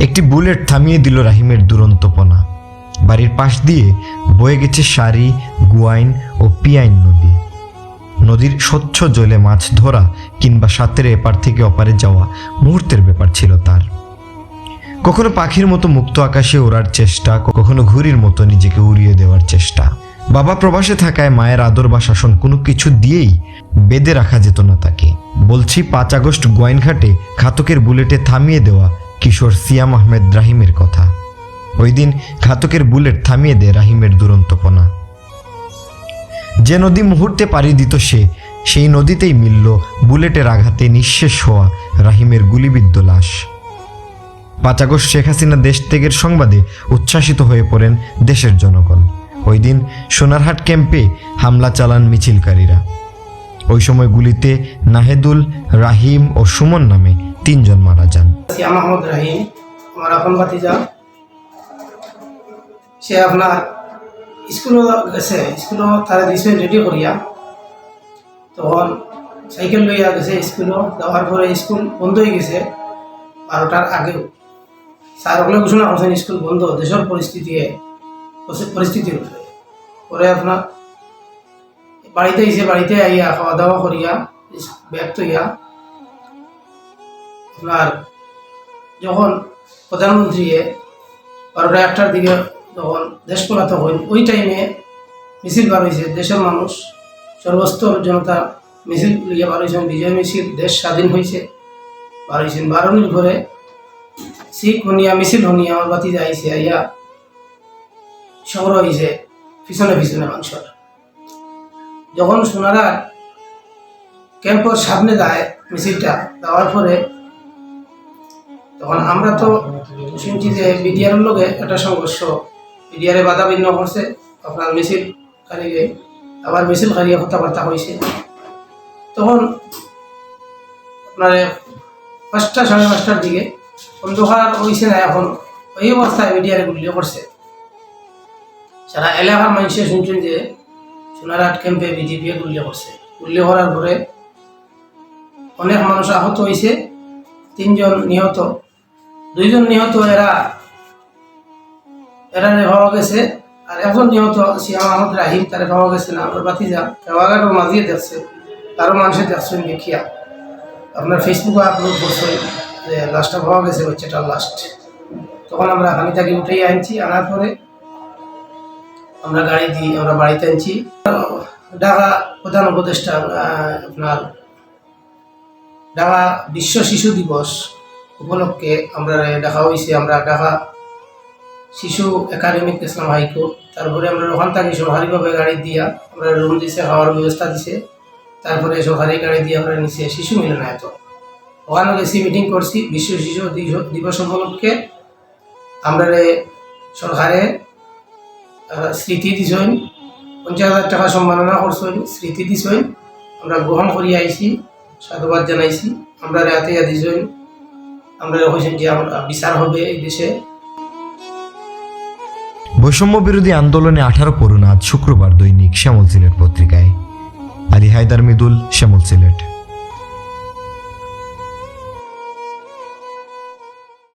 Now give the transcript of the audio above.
একটি বুলেট থামিয়ে দিল রাহিমের দুরন্তপনা। বাড়ির পাশ দিয়ে বয়ে গেছে সারি গুয়াইন ও পিয়াইন নদী। নদীর স্বচ্ছ জলে মাছ ধরা কিংবা সাঁতরে এপার থেকে অপারে যাওয়া মুহূর্তের ব্যাপার ছিল তার। কখনো পাখির মতো মুক্ত আকাশে ওড়ার চেষ্টা, কখনো ঘুড়ির মতো নিজেকে উড়িয়ে দেওয়ার চেষ্টা। বাবা প্রবাসে থাকায় মায়ের আদর বা শাসন কোনো কিছু দিয়েই বেঁধে রাখা যেত না তাকে। বলছি, পাঁচ আগস্ট গোয়াইনঘাটে ঘাতকের বুলেটে থামিয়ে দেওয়া কিশোর সিয়াম আহমেদ রাহিমের কথা। ওই দিন ঘাতকের বুলেট থামিয়ে দেয় রাহিমের দুরন্তপনা যে নদী মুহূর্তে পাড়ি দিত সে, সেই নদীতেই মিলল বুলেটের আঘাতে নিঃশেষ হওয়া রাহিমের গুলিবিদ্ধ লাশ। পাঁচ আগস্ট শেখ হাসিনা দেশ ত্যাগের সংবাদে উচ্ছ্বাসিত হয়ে পড়েন দেশের জনগণ। ওই দিন সোনারহাট ক্যাম্পে হামলা চালান মিছিলকারীরা। ওই সময় গুলিতে নাহেদুল, রাহিম ও সুমন নামে তিনজন মারা যান। সে আপনার স্কুলও গেছে, স্কুলও তারা দিছে রেডি করিয়া তখন সাইকেল লইয়া গেছে স্কুলও, যাওয়ার পরে স্কুল বন্ধ হয়ে গেছে, বারোটার আগেও। স্যার ওগুলো ঘোষণা করছেন, স্কুল বন্ধ, দেশের পরিস্থিতি পরিস্থিতির উপরে পরে আপনার বাড়িতে এসে বাড়িতে আইয়া খাওয়া দাওয়া করিয়া ব্যাগ তৈয়া আপনার যখন প্রধানমন্ত্রী বারোটা একটার দিকে যখন দেশ পলাতে হইল, ওই টাইমে মিছিল বার হয়েছে দেশের মানুষ, সর্বস্তর জনতা মিছিল লিয়ে বার হয়েছেন বিজয় মিছিল, দেশ স্বাধীন হয়েছে বার হয়েছেন বারোনির ঘরে শিখ হনিয়া, মিছিল হনিয়া, আমার বাতি যাইছে আইয়া সংগ্রহ হয়েছে পিছনে পিছনে মানুষের। যখন সোনারা ক্যাম্পের সামনে যায় মিছিলটা দেওয়ার পরে তখন আমরা তো শুনছি যে বিডিআর লোকে একটা সংঘর্ষ বিডিআরে বাধা বিঘ্ন করছে, আপনার মিছিল খালিয়ে আবার মিছিল খালিয়ে কথাবার্তা হয়েছে তখন আপনার পাঁচটা সাড়ে পাঁচটার দিকে অন্ধকার হয়েছে না এখন, ওই অবস্থায় মিডিয়ারে গুলিও করছে। সারা এলাকার মানুষে শুনছেন যে সোনারহাট ক্যাম্পে বিজেপি গুলিয়ে করছে গুলিয়ে করার পরে অনেক মানুষ আহত হয়েছে তিনজন নিহত। দুইজন নিহত এরা এরা পাওয়া গেছে আর একজন নিহত সিয়াম আহমদ রাহিম তারে পাওয়া গেছে না আমার বাতিজা রাওয়াঘাটও মাঝিয়ে দেখছে তারও মানুষে দেখছেন দেখিয়া। আপনার ফেসবুকে আপলোড করছে যে লাস্টটা পাওয়া গেছে বাচ্চাটার লাস্ট তখন আমরা আমি তাকে উঠেই আনছি আনার পরে আমরা গাড়ি দিই আমরা বাড়িতে আনছি। ঢাকা প্রধান উপদেষ্টা আপনার ঢাকা বিশ্ব শিশু দিবস উপলক্ষে আমরা দেখা হয়েছে। আমরা ঢাকা শিশু একাডেমিক ইসলাম হাইকোর্ট তারপরে আমরা ওখান থেকে সরকারিভাবে গাড়ি দিয়া আমরা রুম দিছে, খাওয়ার ব্যবস্থা দিছে। তারপরে সরকারি গাড়ি দিয়ে আমরা নিচে শিশু মিলনায়ত ওখানে গেছি মিটিং করছি। বিশ্ব শিশু দিবস উপলক্ষে আমরা সরকারে স্মৃতি দিছেন পঞ্চাশ হাজার টাকা সম্মাননা করছেন স্মৃতি দিছেন আমরা গ্রহণ করি আইছি, সাধুবাদ জানাইছি। আমরা রাতে দিছেন আমরা হয়েছেন যে আমরা বিচার হবে এই দেশে। বৈষম্য বিরোধী আন্দোলনে আঠারো করুণ আজ শুক্রবার দৈনিক শ্যামল সিলেট পত্রিকায়। আলী হায়দার মিদুল, শ্যামল সিলেট।